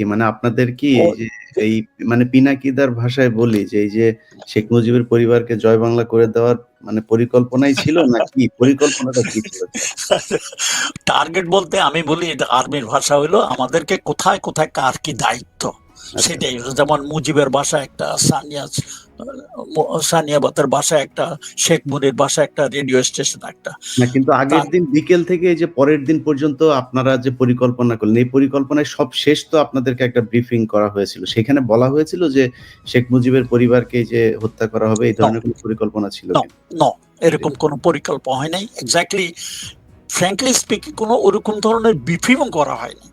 কি মানে আপনাদের কি এই মানে পিনাকিদার ভাষায় বলি যে এই যে শেখ মুজিবের পরিবারকে জয় বাংলা করে দেওয়ার মানে পরিকল্পনাই ছিল নাকি? পরিকল্পনাটা কি ছিল? টার্গেট বলতে আমি বলি এটা আর্মির ভাষা হইল আমাদেরকে কোথায় কোথায় কার কি দায়িত্ব? সেটাই যেমন মুজিবের বাসা একটা সানিয়া সানিয়াবাতের বাসা একটা শেখ মুনির বাসা একটা রেডিও স্টেশন একটা। না কিন্তু আগের দিন বিকেল থেকে যে পরের দিন পর্যন্ত আপনারা যে পরিকল্পনা করলেন এই পরিকল্পনায় সব শেষ তো আপনাদেরকে একটা ব্রিফিং করা হয়েছিল। সেখানে বলা হয়েছিল যে শেখ মুজিবের পরিবারকে যে হত্যা করা হবে এই ধরনের কোনো পরিকল্পনা ছিল? ন এরকম কোনো পরিকল্পনা হয় নাই। এক্স্যাক্টলি ফ্র্যাঙ্কলি স্পিকিং কোনো ওরকম ধরনের বিফিমও করা হয়নি।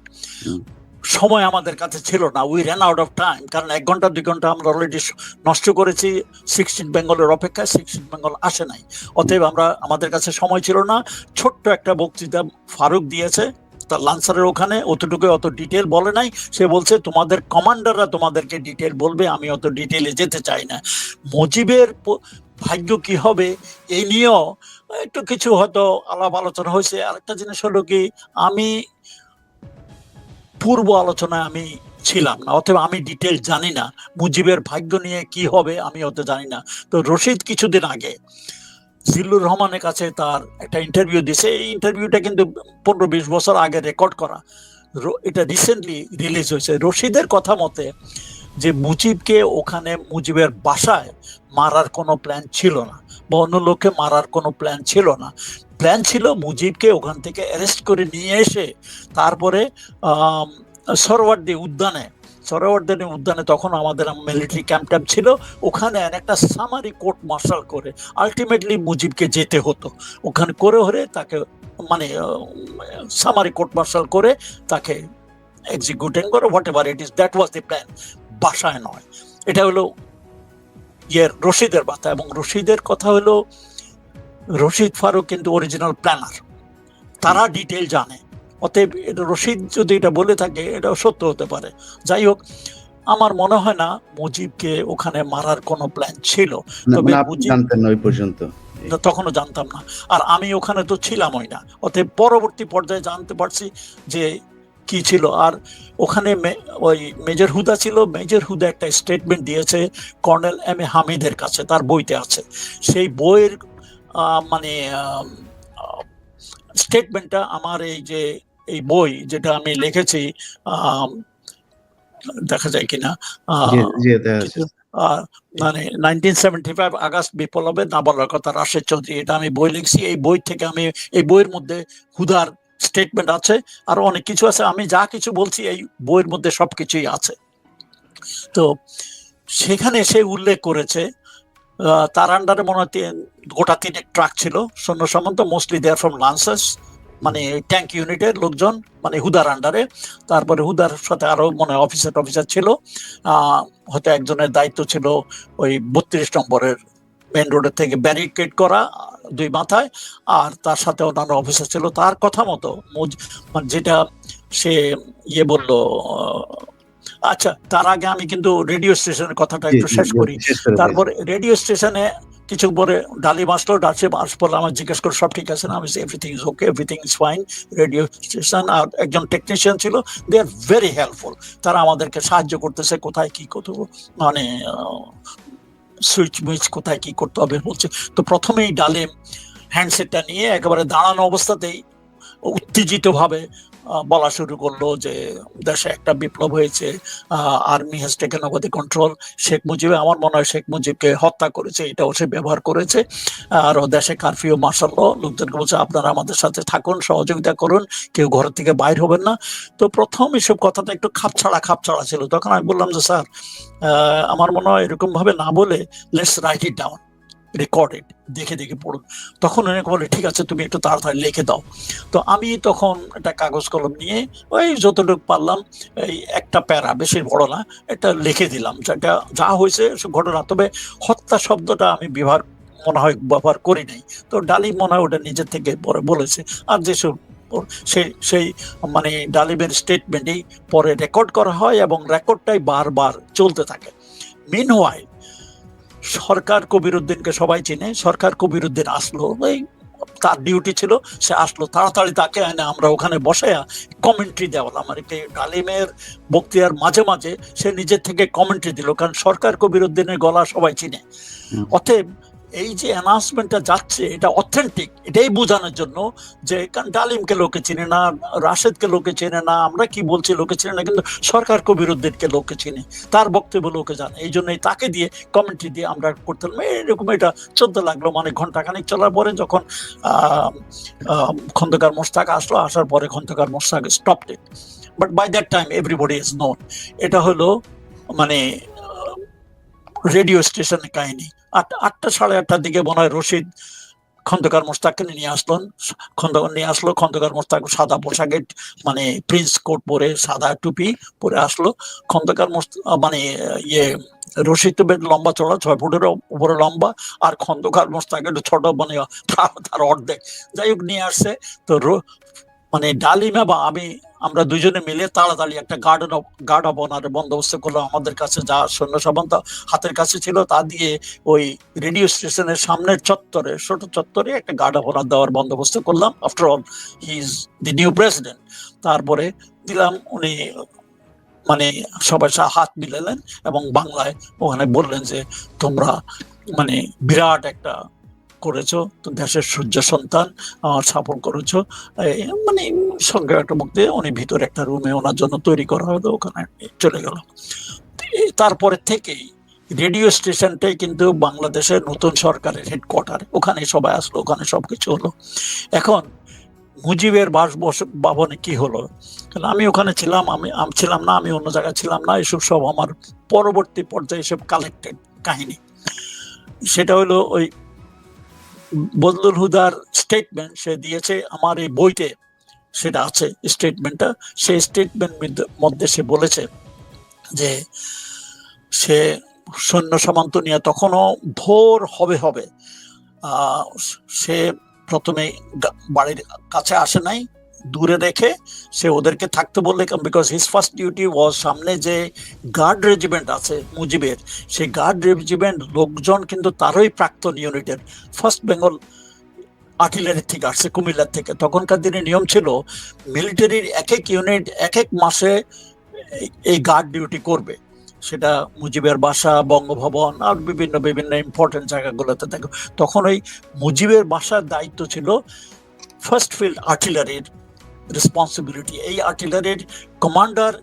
সময় আমাদের কাছে ছিল না। We ran out of time কারণ এক ঘণ্টা, দুই ঘণ্টা আমরা অলরেডি নষ্ট করেছি। সিক্সটিন বেঙ্গলের অপেক্ষায় সিক্সটিন বেঙ্গল আসে নাই। অতএব আমরা, আমাদের কাছে সময় ছিল না। ছোট্ট একটা বক্তৃতা ফারুক দিয়েছে, তার লান্সারের ওখানে অতটুকু অত ডিটেল বলে নাই। সে বলছে, তোমাদের কমান্ডাররা তোমাদেরকে ডিটেল বলবে, আমি অত ডিটেলে যেতে চাই না। মজিবের ভাগ্য কি হবে এই নিয়েও একটু কিছু হয়তো আলাপ আলোচনা হয়েছে। আরেকটা জিনিস হলো কি, আমি পূর্ব আলোচনায় আমি ছিলাম না অথবা আমি ডিটেল জানি না, মুজিবের ভাগ্য নিয়ে কি হবে আমি অত জানি না। তো রশিদ কিছুদিন আগে জিল্লুর রহমানের কাছে তার একটা ইন্টারভিউ দিছে এই ইন্টারভিউটা কিন্তু পনেরো বিশ বছর আগে রেকর্ড করা। এটা রিসেন্টলি রিলিজ হয়েছে। রশিদের কথা মতে যে মুজিবকে ওখানে মুজিবের বাসায় মারার কোনো প্ল্যান ছিল না, বা অন্য লোককে মারার কোনো প্ল্যান ছিল না। প্ল্যান ছিল মুজিবকে ওখান থেকে অ্যারেস্ট করে নিয়ে এসে তারপরে আম, সরোয়ার্দী উদ্যানে সরোয়ার্দী উদ্যানে তখন আমাদের মিলিটারি ক্যাম্প ট্যাম্প ছিল ওখানে একটা সামারি কোর্ট মার্শাল করে আলটিমেটলি মুজিবকে যেতে হতো। ওখানে করে হরে তাকে মানে সামারি কোর্ট মার্শাল করে তাকে এক্সিকিউটিং করে whatever it is that was the plan বাসায় নয়। এটা হলো ইয়ের রশিদের কথা এবং রশিদের কথা হলো রশিদ ফারুক কিন্তু অরিজিনাল প্ল্যানার তারা ডিটেল জানে। অতএব এটা রশিদ যদি এটা বলে থাকে এটা সত্য হতে পারে। যাই হোক আমার মনে হয় না মুজিবকে ওখানে মারার কোনো প্ল্যান ছিল। তবে মানে জানতেন না ওই পর্যন্ত। তখনও জানতাম না। আর আমি ওখানে তো ছিলামই না। অতএব পরবর্তী পর্যায়ে জানতে পারছি যে কি ছিল। আর ওখানে ওই মেজর হুদা ছিল। মেজর হুদা একটা স্টেটমেন্ট দিয়েছে কর্নেল এম এ হামিদের কাছে তার বইতে আছে। সেই বইয়ের মানে স্টেটমেন্টটা আমার এই যে এই বই যেটা আমি লিখেছি দেখা যায় কিনা মানে নাইনটিন সেভেন্টি ফাইভ আগস্ট বিপ্লবে না বলার কথা রাশেদ চৌধুরী এটা আমি বই লিখছি এই বই থেকে আমি এই বইয়ের মধ্যে হুদার স্টেটমেন্ট আছে আর অনেক কিছু আছে আমি যা কিছু বলছি এই বইয়ের মধ্যে সবকিছুই আছে। তো সেখানে সে উল্লেখ করেছে তার আন্ডারে মনে হয় গোটা তিনেক ট্রাক ছিল। সৈন্য সামন্ত মোস্টলি দেয়ার ফ্রম লান্সার্স মানে ট্যাঙ্ক ইউনিটের লোকজন মানে হুদার আন্ডারে তারপরে হুদার সাথে আরও মনে অফিসার টফিসার ছিল। হয়তো একজনের দায়িত্ব ছিল ওই বত্রিশ নম্বরের মেন রোডের থেকে ব্যারিকেড করা দুই মাথায়। আর তার সাথে অন্যান্য অফিসার ছিল। তার কথা মতো মানে যেটা সে ইয়ে বলল আচ্ছা তার আগে আমি কিন্তু রেডিও স্টেশনের কথাটা একটু শেষ করি। তারপরে রেডিও স্টেশনে কিছু পরে ডালিম আসলো ডালসে আস পরে আমার জিজ্ঞেস করে সব ঠিক আছে না? আমি everything is okay everything is fine radio station আর একজন টেকনিশিয়ান ছিল দে আর ভেরি হেল্পফুল তারা আমাদেরকে সাহায্য করতেছে কোথায় কি করতে হবে, মানে সুইচ মুইচ কোথায় কি করতে হবে? বলছে তো প্রথমেই ডালিম হ্যান্ডসেটটা নিয়ে একেবারে দাঁড়ানো অবস্থাতেই উত্তেজিত ভাবে বলা শুরু করল যে দেশে একটা বিপ্লব হয়েছে army has taken over the control Sheikh Mujib আমার মনে হয় শেখ মুজিবকে হত্যা করেছে, এটাও সে ব্যবহার করেছে। আর দেশে কারফিউ মার্শাল লোকজনকে বলছে আপনারা আমাদের সাথে থাকুন, সহযোগিতা করুন, কেউ ঘর থেকে বাইর হবেন না। তো প্রথম এসব কথাটা একটু খাপছাড়া খাপছাড়া ছিল। তখন আমি বললাম যে, স্যার আমার মনে হয় এরকম ভাবে না বলে let's write it down recorded দেখে দেখে পড়ুন। তখন উনি বলে, ঠিক আছে, তুমি একটু তাড়াতাড়ি লিখে দাও। তো আমি তখন একটা কাগজ কলম নিয়ে ওই যতটুকু পারলাম, এই একটা প্যারা, বেশি বড় না এটা লিখে দিলাম। যেটা যা হয়েছে ঘটনা। তবে হত্যা শব্দটা আমি ব্যবহার, মনে হয় ব্যবহার করি নাই। তো ডালি মনে হয় ওটা নিজের থেকে পরে বলেছে। আর যেসব সেই সেই মানে ডালিমের স্টেটমেন্টেই পরে রেকর্ড করা হয় এবং রেকর্ডটাই বারবার চলতে থাকে। মিন সরকার কবিরুদ্দিনকে সবাই চিনে সরকার কবিরুদ্দিন আসলো ওই তার ডিউটি ছিল সে আসলো তাড়াতাড়ি তাকে এনে আমরা ওখানে বসাইয়া কমেন্ট্রি দেওয়ালাম আর কি ডালিমের বক্তিয়ার মাঝে মাঝে সে নিজের থেকে কমেন্ট্রি দিল কারণ সরকার কবিরুদ্দিনের গলা সবাই চিনে। অতএব এই যে অ্যানাউন্সমেন্টটা যাচ্ছে, এটা অথেন্টিক এটাই বোঝানোর জন্য যে ডালিমকে লোকে চিনে না, রাশেদকে লোকে চেনে না, আমরা কি বলছি লোকে চিনে না, কিন্তু সরকার কবিরুদ্দিনকে লোকে চিনে, তার বক্তব্য লোকে জানে। এই জন্যই তাকে দিয়ে কমেন্ট্রি দিয়ে আমরা করতাম। এরকম এটা চলতে লাগল মানে ঘন্টাখানিক চলার পরে যখন খন্দকার মোস্তাক আসলো, আসার পরে Khandakar Mostaq stop it but by that time everybody is known এটা হলো মানে রেডিও স্টেশনের কাহিনী। আট, আটটা সাড়ে আটটার দিকে মনে হয় রশিদ খন্দকার মোস্তাককে নিয়ে আসলেন। খন্দকার নিয়ে আসলো, খন্দকার মোস্তাক সাদা পোশাকে মানে প্রিন্স কোট পরে সাদা টুপি পরে আসলো। খন্দকার মানে ইয়ে রশিদ তো বেশ লম্বা চড়া ছয় ফুটের উপরে লম্বা, আর খন্দকার মোস্তাক একটু ছোট মানে তার- অর্ধেক। যাই হোক, নিয়ে আসছে। তো মানে ডালিমা বা আমি আমরা দুজনে মিলে তাড়াতাড়ি একটা গার্ড অফ অনারের বন্দোবস্ত করলাম। আমাদের কাছে যা সৈন্য সামন্ত হাতের কাছে ছিল, তা দিয়ে ওই রেডিও স্টেশনের সামনের চত্বরে, ছোট চত্বরে একটা গার্ড অফ অনার দেওয়ার বন্দোবস্ত করলাম। After all he is the new president তারপরে দিলাম, উনি মানে সবার সাথে হাত মিলালেন এবং বাংলায় ওখানে বললেন যে, তোমরা মানে বিরাট একটা করেছ, তো দেশের সূর্য সন্তান সাপোর্ট করেছ। মানে সঙ্গে একটা মুক্তি উনি ভিতরে একটা রুমে ওনার জন্য তৈরি করা হলো ওখানে চলে গেল। তারপরে থেকেই রেডিও স্টেশনটাই কিন্তু বাংলাদেশের নতুন সরকারের হেডকোয়ার্টার ওখানে সবাই আসলো, ওখানে সব কিছু হলো। এখন মুজিবের বাস বস- ভবনে কি হলো? আমি ওখানে ছিলাম, আমি আমি ছিলাম না, আমি অন্য জায়গায় ছিলাম না, এসব সব আমার পরবর্তী পর্যায়ে এসব কালেক্টেড কাহিনী। সেটা হলো ওই বদলুল হুদার স্টেটমেন্ট সে দিয়েছে, আমার এই বইতে সেটা আছে স্টেটমেন্টটা সে স্টেটমেন্ট মধ্যে সে বলেছে যে সে সৈন্য সামন্ত নিয়ে তখনও ভোর হবে হবে। সে প্রথমে বাড়ির কাছে আসে নাই দূরে রেখে সে ওদেরকে থাকতে বললে because his first duty was সামনে যে গার্ড রেজিমেন্ট আছে, মুজিবের, সেই গার্ড রেজিমেন্ট লোকজন কিন্তু তারই প্রাক্তন ইউনিটের ফার্স্ট বেঙ্গল আর্টিলারি থেকে আসছে, কুমিল্লার থেকে। তখনকার দিনে নিয়ম ছিল মিলিটারির এক এক ইউনিট এক এক মাসে এই- গার্ড ডিউটি করবে। সেটা মুজিবের বাসা, বঙ্গভবন আর বিভিন্ন বিভিন্ন ইম্পর্টেন্ট জায়গাগুলোতে থাকে তখন ওই মুজিবের বাসার দায়িত্ব ছিল ফার্স্ট ফিল্ড আর্টিলারির রেসপন্সিবিলিটি এই আর্টিলারির কমান্ডার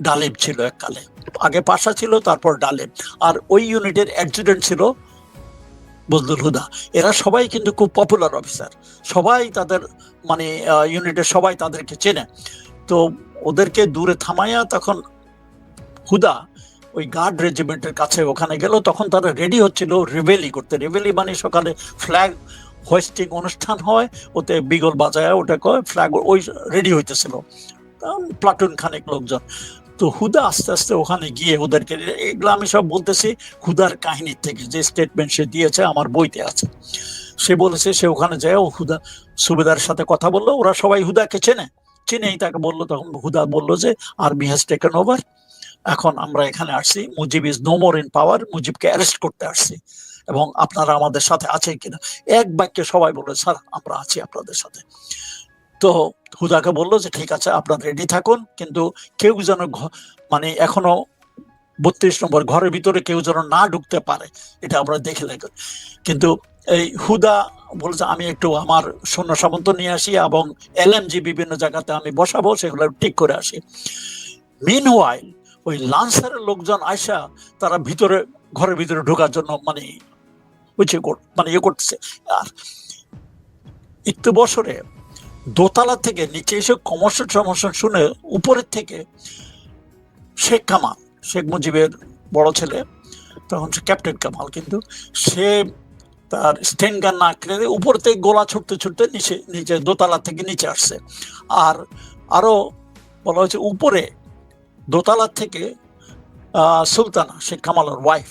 ডালেব ছিল এককালে। আগে পাশা ছিল, তারপর ডালেব। আর ওই ইউনিটের অ্যাডজুটেন্ট ছিল বজলুল হুদা। এরা সবাই কিন্তু খুব পপুলার অফিসার সবাই তাদের মানে ইউনিটের সবাই তাদেরকে চেনে। তো ওদেরকে দূরে থামাইয়া তখন হুদা ওই গার্ড রেজিমেন্টের কাছে ওখানে গেল। তখন তারা রেডি হচ্ছিল রেভেলি করতে। রেভেলি মানে সকালে ফ্ল্যাগ হোয়েস্টিং অনুষ্ঠান হয়, ওতে বিগল বাজায়, ওটা কয় ফ্ল্যাগ ওই রেডি হইতেছিল। প্লাটুন খানেক লোকজন। তো হুদা আস্তে আস্তে ওখানে গিয়ে ওদেরকে এগুলো আমি সব বলতেছি, হুদার কাহিনীর থেকে, যে স্টেটমেন্ট সে দিয়েছে, আমার বইতে আছে। সে বলেছে, সে ওখানে যায়, ও হুদা সুবেদার সাথে কথা বলল, ওরা সবাই হুদাকে চেনে। চিনেই তাকে বলল, তখন হুদা বলল যে আর্মি হ্যাজ টেকেন ওভার এখন আমরা এখানে আসছি, Mujib is no more in power মুজিবকে arrest করতে আসছি। এবং আপনারা আমাদের সাথে আছেন কিনা? এক বাক্যে সবাই বলে স্যার, আমরা আছি আপনাদের সাথে। তো হুদাকে বলল যে, ঠিক আছে, আপনার রেডি থাকুন। কিন্তু কেউ যেন মানে এখনও বত্রিশ নম্বর ঘরের ভিতরে কেউ যেন না ঢুকতে পারে, এটা আমরা দেখে লাগবে কিন্তু এই হুদা বলছে, আমি একটু আমার সৈন্য সামন্ত নিয়ে আসি এবং এলএমজি বিভিন্ন জায়গাতে আমি বসাবো, সেগুলো ঠিক করে আসি। মিন ওয়াইল ওই লান্সারের লোকজন আয়সা তারা ভিতরে ঘরের ভিতরে ঢোকার জন্য মানে হচ্ছে মানে ইয়ে করতেছে। আর একটু বছরে দোতলা থেকে নিচে এসে কমর্শন সমস্যা শুনে উপরের থেকে শেখ কামাল, শেখ মুজিবের বড় ছেলে, তখন সে ক্যাপ্টেন কামাল কিন্তু সে তার স্টেন গান না কেড়ে উপর থেকে গোলা ছুটতে ছুটতে নিচে নিচে দোতলা থেকে নিচে আসছে। আর আরও বলা হয়েছে উপরে দোতলা থেকে সুলতানা, শেখ কামালের ওয়াইফ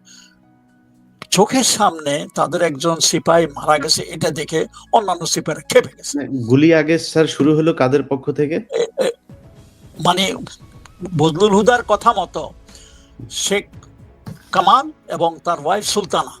চোখের সামনে তাদের একজন সিপাই মারা গেছে এটা দেখে অন্যান্য সিপাহীরা খেপে গেছে। গুলি আগে স্যার শুরু হলো কাদের পক্ষ থেকে? মানে বদলুল হুদার কথা মতো শেখ কামাল এবং তার ওয়াইফ সুলতানা।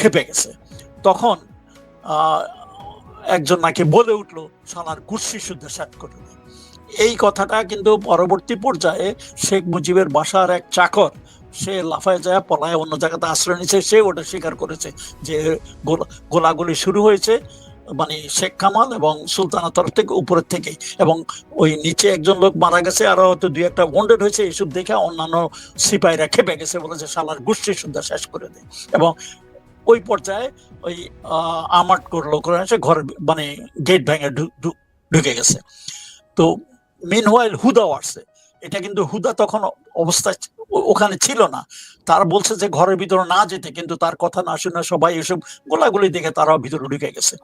খেপে গেছে। তখন একজন নাকি বলে উঠল সালার কুর্সি শুদ্ধ সেট করে। এই কথাটা কিন্তু পরবর্তী পর্যায়ে শেখ মুজিবের বাসার এক চাকর, সে লাফায় যায়, পলায় অন্য জায়গাতে আশ্রয় নিচ্ছে সে ওটা স্বীকার করেছে যে গোলা- গোলাগুলি শুরু হয়েছে মানে শেখ কামাল এবং সুলতানা তরফ থেকে, উপরের থেকে এবং ওই নিচে একজন লোক মারা গেছে, আরও হয়তো দুই একটা ওয়ান্ডেড হয়েছে, এইসব দেখে অন্যান্য সিপাহীরা খেপে গেছে, বলেছে, শালার গোষ্ঠী সুদ্ধা শেষ করে দেয় এবং ওই পর্যায়ে ওই আমাট করল করে এসে ঘরে মানে গেট ভেঙে ঢুকে গেছে। তো মিন হোয়াইল হুদাও আসছে। এটা কিন্তু হুদা তখন ও- ওখানে ছিল না। তার বলছে যে ঘরের ভিতরে না যেতে, কিন্তু তার কথা না শুনে সবাই এসব গোলাগুলি দেখে তারাও ভিতরে ঢুকে গেছে।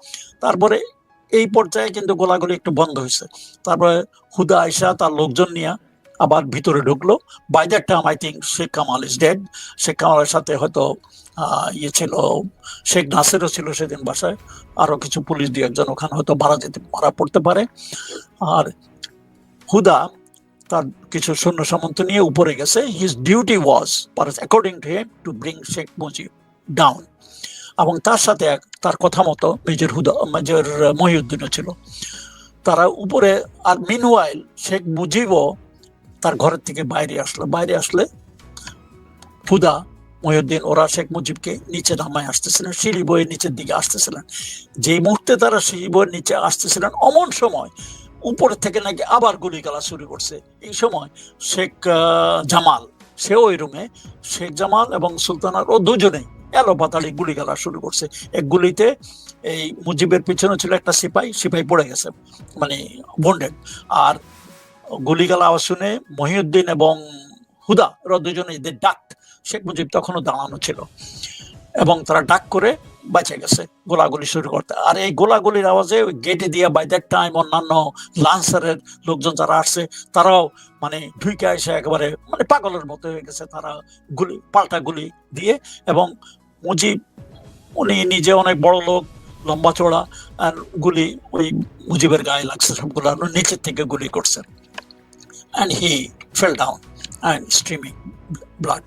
তারপরে এই পর্যায়ে কিন্তু গোলাগুলি একটু বন্ধ হয়েছে। তারপরে হুদা আয়সা তার লোকজন নিয়ে আবার ভিতরে ঢুকলো। By that time I think Sheikh Kamal is dead Sheikh কামালের সাথে হয়তো ইয়ে ছিল শেখ নাসেরও ছিল সেদিন বাসায়। আরও কিছু পুলিশ দিয়ে একজন ওখানে হয়তো মারা যেতে, মারা পড়তে পারে। আর হুদা তার কিছু সৈন্য সামন্ত নিয়ে উপরে গেছে। His duty was per according to him to bring Sheikh Mujib down এবং তার সাথে এক- তার কথা মতো মেজর হুদা মেজর মহিউদ্দিনও ছিল। তারা উপরে, আর মিনওয়াইল শেখ মুজিবও তার ঘরের থেকে বাইরে আসলো। বাইরে আসলে হুদা মহিউদ্দিন, ওরা শেখ মুজিবকে নিচে নামায় আসতেছিলেন, সিঁড়ি বইয়ের নিচের দিকে আসতেছিলেন। যে মুহূর্তে তারা সিঁড়ি বইয়ের নিচে আসতেছিলেন, অমন সময় উপর থেকে নাকি আবার গুলি গালা শুরু করছে। এই সময় শেখ জামাল, সে ওই রুমে, শেখ জামাল এবং সুলতানার ও দুজনেই এলো পাতালি গুলি গালা শুরু করছে। এক গুলিতে এই মুজিবের পিছনে ছিল একটা সিপাই সিপাই পড়ে গেছে মানে বন্ডেড আর গুলিগালা আওয়াজ শুনে মহিউদ্দিন এবং হুদা ওরা দুজনে এদের ডাক, শেখ মুজিব তখনও দাঁড়ানো ছিল। এবং তারা ডাক করে বেঁচে গেছে, গোলাগুলি শুরু করতে। আর এই গোলাগুলির আওয়াজে ওই গেটে দিয়ে বাই দ্যাট টাইম অন্যান্য লান্সারের লোকজন যারা আসছে, তারাও মানে ঢুকে এসে একেবারে মানে পাগলের মতো হয়ে গেছে। তারা গুলি, পাল্টা গুলি দিয়ে এবং মুজিব, উনি নিজে অনেক বড় লোক, লম্বা চড়া আর গুলি ওই মুজিবের গায়ে লাগছে সবগুলো। নিচের থেকে গুলি করছে and he fell down and streaming blood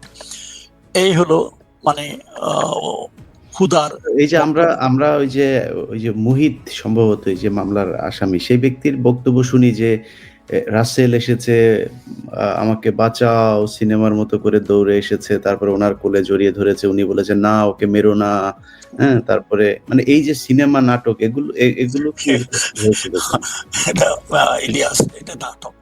এই হলো মানে হুদার এই যে আমরা আমরা ওই যে ওই যে মুহিত সম্ভবত এই যে মামলার আসামি সেই ব্যক্তির বক্তব্য শুনি যে রাসেল এসেছে আমাকে বাঁচাও সিনেমার মতো করে দৌড়ে এসেছে তারপরে ওনার কোলে জড়িয়ে ধরেছে উনি বলেছে না ওকে মেরো না। হ্যাঁ তারপরে মানে এই যে সিনেমা নাটক এগুলো এগুলো কি হয়েছিল? এটা ইলিয়াস এটা নাটক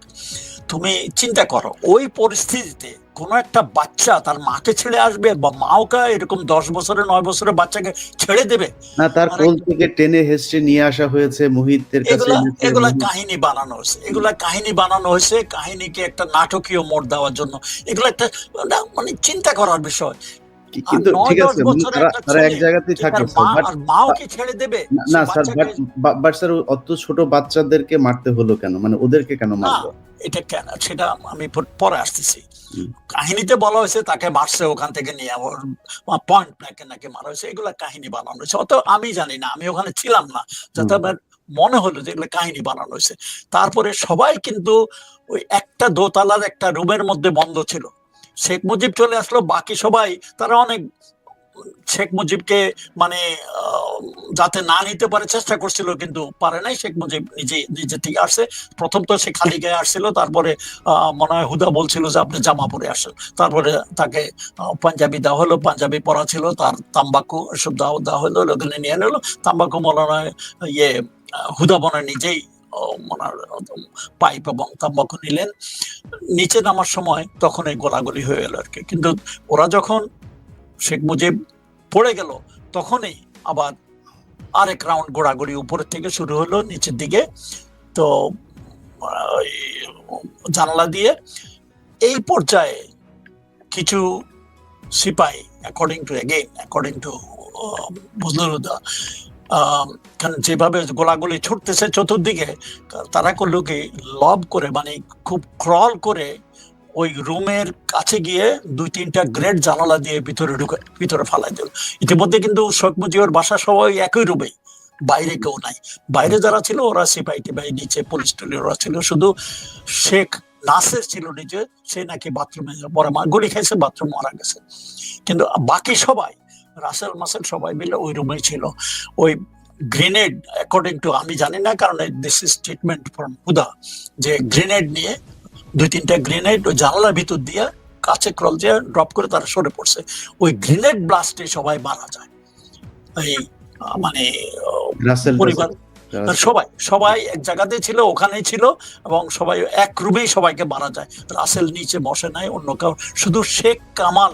তুমি চিন্তা করো ওই পরিস্থিতিতে কোনো একটা বাচ্চা তার মাকে ছেড়ে আসবে বা মাওকা এরকম দশ বছরের নয় বছরের বাচ্চাকে ছেড়ে দেবে? না তার কোল থেকে টেনে হেসে নিয়ে আসা হয়েছে মুহিতের কাছে এগুলা কাহিনী বানানো হয়েছে। এগুলা কাহিনী বানানো হয়েছে কাহিনীকে একটা নাটকীয় মোড় দেওয়ার জন্য। এগুলো একটা মানে চিন্তা করার বিষয়। কিন্তু ঠিক আছে তারা এক জায়গাতেই থাকে ছেড়ে দেবে না স্যার বাট স্যার অত ছোট বাচ্চাদেরকে মারতে হলো কেন? মানে ওদেরকে কেন মারলো? এটা কেন? সেটা আমি পরে আসতেছি। কাহিনীতে বলা হয়েছে তাকে মারছে ওখান থেকে নিয়ে পয়েন্ট ব্ল্যাকে নাকি মারা হয়েছে। এগুলা কাহিনী বানানো হয়েছে। অত আমি জানি না আমি ওখানে ছিলাম না। যাতে আমার মনে হলো যে এগুলো কাহিনী বানানো হয়েছে। তারপরে সবাই কিন্তু ওই একটা দোতলার একটা রুমের মধ্যে বন্ধ ছিল। শেখ মুজিব চলে আসলো, বাকি সবাই, তারা অনেক শেখ মুজিবকে মানে যাতে না নিতে পারে চেষ্টা করছিল, কিন্তু পারে নাই। শেখ মুজিব নিজে নিজে থেকে আসছে। প্রথম তো সে খালি গায়ে আসছিল, তারপরে মনে হয় হুদা বলছিল যে আপনি জামা পরে আসেন। তারপরে তাকে পাঞ্জাবি দেওয়া হলো, পাঞ্জাবি পরা ছিল, তার তাম্বাকু এসব দেওয়া দেওয়া হলো, ওখানে নিয়ে নিলো। তাম্বাকু মনে হয় ইয়ে হুদা মনে নিজেই ওনার পাইপ এবং তাম্বাকু নিলেন। নিচে নামার সময় তখন এই গোলাগুলি হয়ে গেল আর কি। কিন্তু ওরা যখন শেখ মুজিব পড়ে গেল, তখনই আবার আরেক রাউন্ড গোড়াগড়ি উপরের থেকে শুরু হলো নিচের দিকে। তো জানালা দিয়ে এই পর্যায়ে কিছু সিপাই according to again according to বুজলুদা যেভাবে গোলাগুলি ছুটতেছে চতুর্দিকে, তারা করল কি লব করে মানে খুব ক্রল করে ওই রুমের কাছে গিয়ে দুই তিনটা গ্রেড জানালা দিয়ে ভিতরে ঢুকে, ভিতরে ফালাই দিল। ইতিমধ্যে কিন্তু শেখ মুজিবের বাসা সবাই একই রুমে, বাইরে কেউ নাই। বাইরে যারা ছিল ওরা সিপাই টিপাই নিচে পুলিশ টুলি ওরা ছিল, শুধু শেখ নাসের ছিল নিজে, সে নাকি বাথরুমে পরে গুলি খাইছে, বাথরুম মারা গেছে। কিন্তু বাকি সবাই রাসেল মাসেল সবাই মিলে ওই রুমেই ছিল। ওই গ্রেনেড অ্যাকর্ডিং টু আমি জানি না কারণ this is statement from Huda যে গ্রেনেড নিয়ে দুই তিনটা গ্রেনেড ওই জানালার ভিতর দিয়ে কাছে ক্রল দিয়ে ড্রপ করে তারা সরে পড়ছে। ওই গ্রেনেড ব্লাস্টে সবাই মারা যায়। এই মানে পরিবার। সবাই সবাই এক জায়গাতে ছিল ওখানেই ছিল এবং সবাই এক রুমেই সবাইকে মারা যায়। রাসেল নিচে বসে নাই অন্য কেউ শুধু শেখ কামাল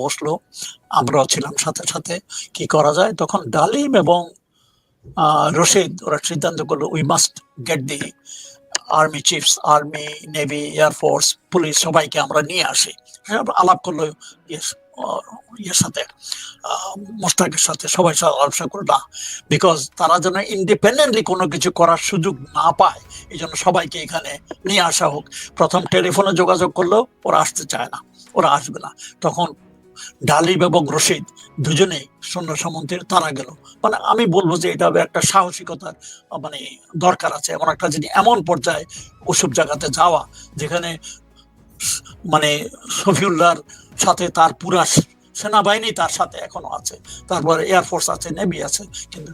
বসল। আমরাও ছিলাম সাথে সাথে। কি করা যায়? তখন ডালিম এবং রশিদ, ওরা সিদ্ধান্ত করল we must get the army chiefs army navy air force police সবাইকে আমরা নিয়ে আসি। আলাপ করল ইয়ে ইয়ের সাথে। মোস্তাকের সাথে। সবাই সাথে আলোচনা করল, না বিকজ তারা যেন ইন্ডিপেন্ডেন্টলি কোনো কিছু করার সুযোগ না পায় এই জন্য সবাইকে এখানে নিয়ে আসা হোক। প্রথম টেলিফোনে যোগাযোগ করল, ওরা আসতে চায় না, ওরা আসবে না। তখন ডালিব এবং রশিদ দুজনেই সৈন্য সামন্তের তারা গেল। মানে আমি বলব যে এটা একটা সাহসিকতার মানে দরকার আছে। এমন একটা জিনিস এমন পর্যায়ে ওসব জায়গাতে যাওয়া, যেখানে মানে শফিউল্লাহর সাথে তার পুরা সেনাবাহিনী তার সাথে এখনও আছে, তারপরে এয়ারফোর্স আছে নেভি আছে, কিন্তু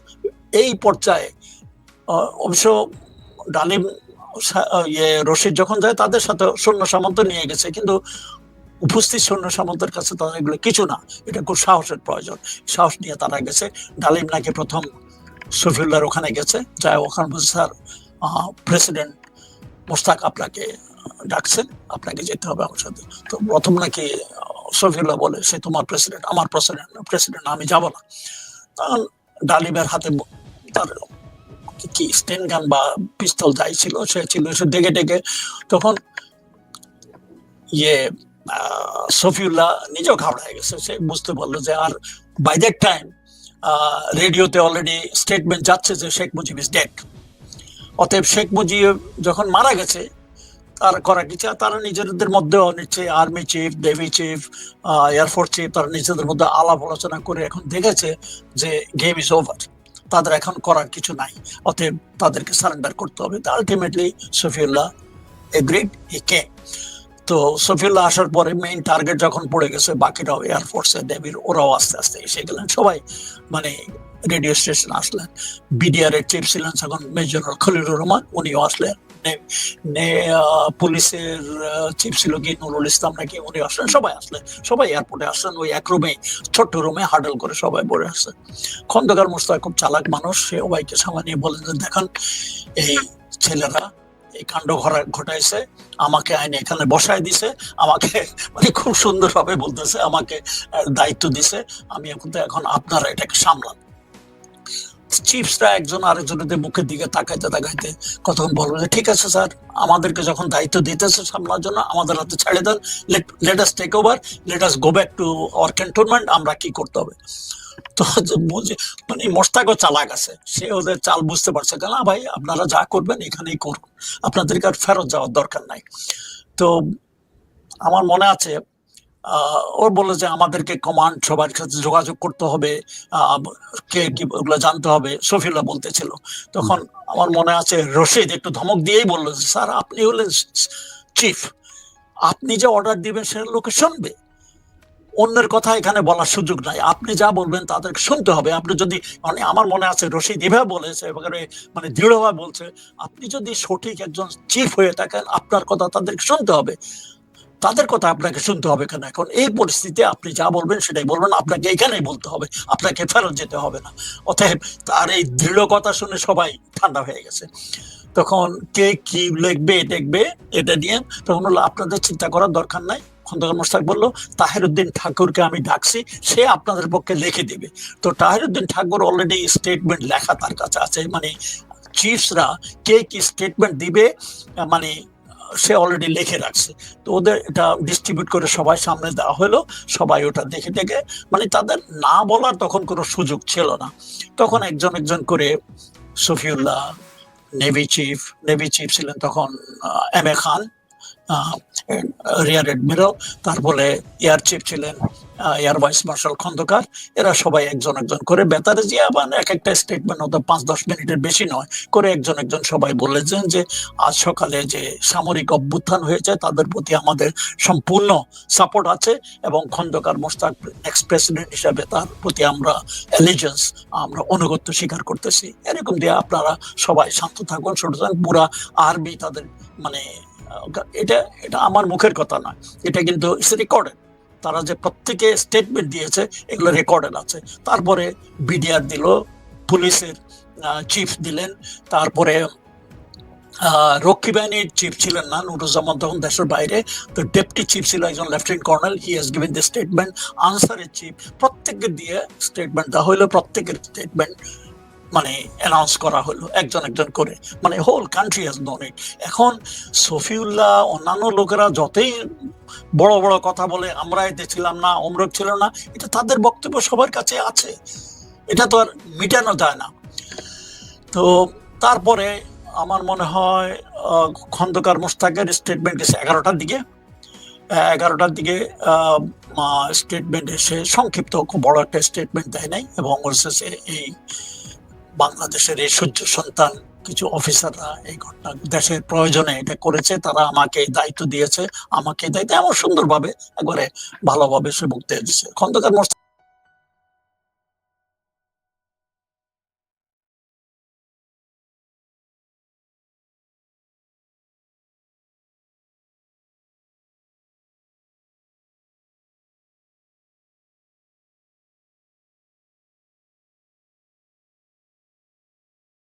এই পর্যায়ে অবশ্য ডালিম ইয়ে রশিদ যখন যায়, তাদের সাথে সৈন্য সামন্ত নিয়ে গেছে, কিন্তু উপস্থিত সৈন্য সামন্তের কাছে তাদের এগুলো কিছু না, এটা খুব সাহসের প্রয়োজন। সাহস নিয়ে তারা গেছে। ডালিম নাকি প্রথম সফিউল্লাহর ওখানে গেছে। যাই ওখানে স্যার প্রেসিডেন্ট মোস্তাক আপনাকে ডাকছেন আপনাকে যেতে হবে আমার সাথে। তো প্রথম নাকি সফিউল্লাহ বলে, সে তোমার প্রেসিডেন্ট, আমার প্রেসিডেন্ট প্রেসিডেন্ট আমি যাব না। তখন ডালিমের হাতে তার কি স্টেন গান বা পিস্তল যাই ছিল, সে ছিল, সে ডেকে ডেকে তখন ইয়ে সফিউল্লাহ নিজেও ঘাবড়ায় গেছে। সে বুঝতে পারল যে আর বাই দ্যাট টাইম রেডিওতে অলরেডি স্টেটমেন্ট যাচ্ছে যে শেখ মুজিব ইজ ডেড অতএব শেখ মুজিব যখন মারা গেছে, তার করা কিছু তারা নিজেদের মধ্যে নিচ্ছে army chief navy chief air force chief তারা নিজেদের মধ্যে আলাপ আলোচনা করে এখন দেখেছে যে গেম ইজ ওভার তাদের এখন করার কিছু নাই। অতএব তাদেরকে সারেন্ডার করতে হবে। Ultimately Safiullah agreed he came তো সফিউল্লাহ আসার পরে মেইন টার্গেট যখন পড়ে গেছে বাকিরাও এয়ারফোর্সে নেভির ওরাও আস্তে আস্তে এসে গেলেন। সবাই মানে রেডিও স্টেশন আসলেন। বিডিআর এর চিফ ছিলেন তখন মেজর খলিলুর রহমান, উনিও আসলেন। পুলিশের চিফ ছিল কি, নুরুল ইসলাম নাকি উনি আসলেন। সবাই আসলেন। সবাই এয়ারপোর্টে আসলেন। ওই এক রুমে ছোট্ট রুমে হার্ডল করে সবাই পড়ে আসছে খন্দকার মুস্তাক খুব চালাক মানুষ। সে সবাইকে নিয়ে বলেন যে, দেখেন, এই ছেলেরা এই কাণ্ড ঘটাইছে। আমাকে আইনে এখানে বসায় দিছে। আমাকে মানে খুব সুন্দরভাবে বলতেছে, আমাকে দায়িত্ব দিছে। আমি এখন তো এখন আপনারা এটাকে সামলান। চিফসরা একজন আরেকজনের মুখের দিকে তাকাইতে তাকাইতে কতক্ষণ বলব যে, ঠিক আছে স্যার, আমাদেরকে যখন দায়িত্ব দিতেছে সামলার জন্য, আমাদের হাতে ছেড়ে দেন। Let us take over let us go back to our cantonment আমরা কি করতে হবে? তো মানে মোস্তাকও চালাক আছে। সে ওদের চাল বুঝতে পারছে না ভাই, আপনারা যা করবেন এখানেই করুন। আপনাদেরকে আর ফেরত যাওয়ার দরকার নাই। তো আমার মনে আছে ওর বলল যে, আমাদেরকে কমান্ড সবার সাথে যোগাযোগ করতে হবে। কে কি ওগুলো জানতে হবে সফিউল্লাহ বলতেছিল। তখন আমার মনে আছে, রশিদ একটু ধমক দিয়েই বলল স্যার, আপনি হলেন চিফ আপনি যে অর্ডার দিবেন, সেটা লোকে শুনবে। অন্যের কথা এখানে বলার সুযোগ নাই। আপনি যা বলবেন তাদেরকে শুনতে হবে। আপনি যদি মানে আমার মনে আছে রশিদ এভাবে বলেছে এবারে মানে দৃঢ়ভাবে বলছে, আপনি যদি সঠিক একজন চিফ হয়ে থাকেন, আপনার কথা তাদেরকে শুনতে হবে। তাদের কথা আপনাকে শুনতে হবে কেন? এখন এই পরিস্থিতিতে আপনি যা বলবেন সেটাই বলবেন, আপনাকে এখানেই বলতে হবে। আপনাকে ফেরত যেতে হবে না। অতএব তার এই দৃঢ় কথা শুনে সবাই ঠান্ডা হয়ে গেছে। তখন কে কি লিখবে, দেখবে, এটা নিয়ে তখন বলল আপনাদের চিন্তা করার দরকার নাই। খন্দকার মোস্তাক বলল, তাহিরুদ্দিন ঠাকুরকে আমি ডাকছি, সে আপনাদের পক্ষে লিখে দেবে। তো তাহিরুদ্দিন ঠাকুর অলরেডি স্টেটমেন্ট লেখা তার কাছে আছে মানে চিফসরা কে কি স্টেটমেন্ট দিবে মানে সে অলরেডি লিখে রাখছে। তো ওদের এটা ডিস্ট্রিবিউট করে সবাই সামনে দেওয়া হলো, সবাই ওটা দেখে দেখে মানে তাদের না বলার তখন কোনো সুযোগ ছিল না। তখন একজন একজন করে Safiullah navy chief navy chief ছিলেন তখন M A Khan rear admiral তারপরে এয়ার চিফ ছিলেন এয়ার ভাইস মার্শাল খন্দকার। এরা সবাই একজন একজন করে বেতারে যে আবার এক একটা স্টেটমেন্ট হতো পাঁচ দশ মিনিটের বেশি নয়, করে একজন একজন সবাই বলেছেন যে, আজ সকালে যে সামরিক অভ্যুত্থান হয়েছে, তাদের প্রতি আমাদের সম্পূর্ণ সাপোর্ট আছে এবং খন্দকার মোস্তাক এক্স প্রেসিডেন্ট হিসাবে তার প্রতি আমরা অ্যালিজেন্স আমরা অনুগত্য স্বীকার করতেছি। এরকম দিয়ে আপনারা সবাই শান্ত থাকুন সুতরাং পুরা আর্মি তাদের মানে এটা এটা আমার মুখের কথা নয়। এটা কিন্তু ইটস রেকর্ডেড তারা যে প্রত্যেকে স্টেটমেন্ট দিয়েছে, এগুলো রেকর্ডেড আছে। তারপরে বিডিআর দিল, পুলিশের চিফ দিলেন। তারপরে রক্ষী বাহিনীর চিফ ছিলেন না, নুরুজ্জামান তখন দেশের বাইরে। তো ডেপুটি চিফ ছিল একজন lieutenant colonel he has given the statement আনসারের চিফ প্রত্যেককে দিয়ে স্টেটমেন্ট দেওয়া হইল, প্রত্যেকের স্টেটমেন্ট মানে অ্যানাউন্স করা হলো, একজন একজন করে। মানে whole country has known it এখন সফিউল্লাহ, অন্যান্য লোকেরা যতই বড় বড় কথা বলে, আমরা এতে ছিলাম না, অমরক ছিল না, এটা তাদের বক্তব্য সবার কাছে আছে। এটা তো আর মিটানো যায় না। তো তারপরে আমার মনে হয় খন্দকার মোস্তাকের স্টেটমেন্ট এসে এগারোটার দিকে এগারোটার দিকে স্টেটমেন্ট এসে সংক্ষিপ্ত, খুব বড় একটা স্টেটমেন্ট দেয় নাই, এবং অবশেষে এই বাংলাদেশের এই সূর্য সন্তান, কিছু অফিসাররা এই ঘটনা দেশের প্রয়োজনে এটা করেছে, তারা আমাকে দায়িত্ব দিয়েছে, আমাকে দায়িত্ব এমন সুন্দরভাবে, একবারে ভালোভাবে সে বক্তব্য দিচ্ছে খন্দকার মোস্তাক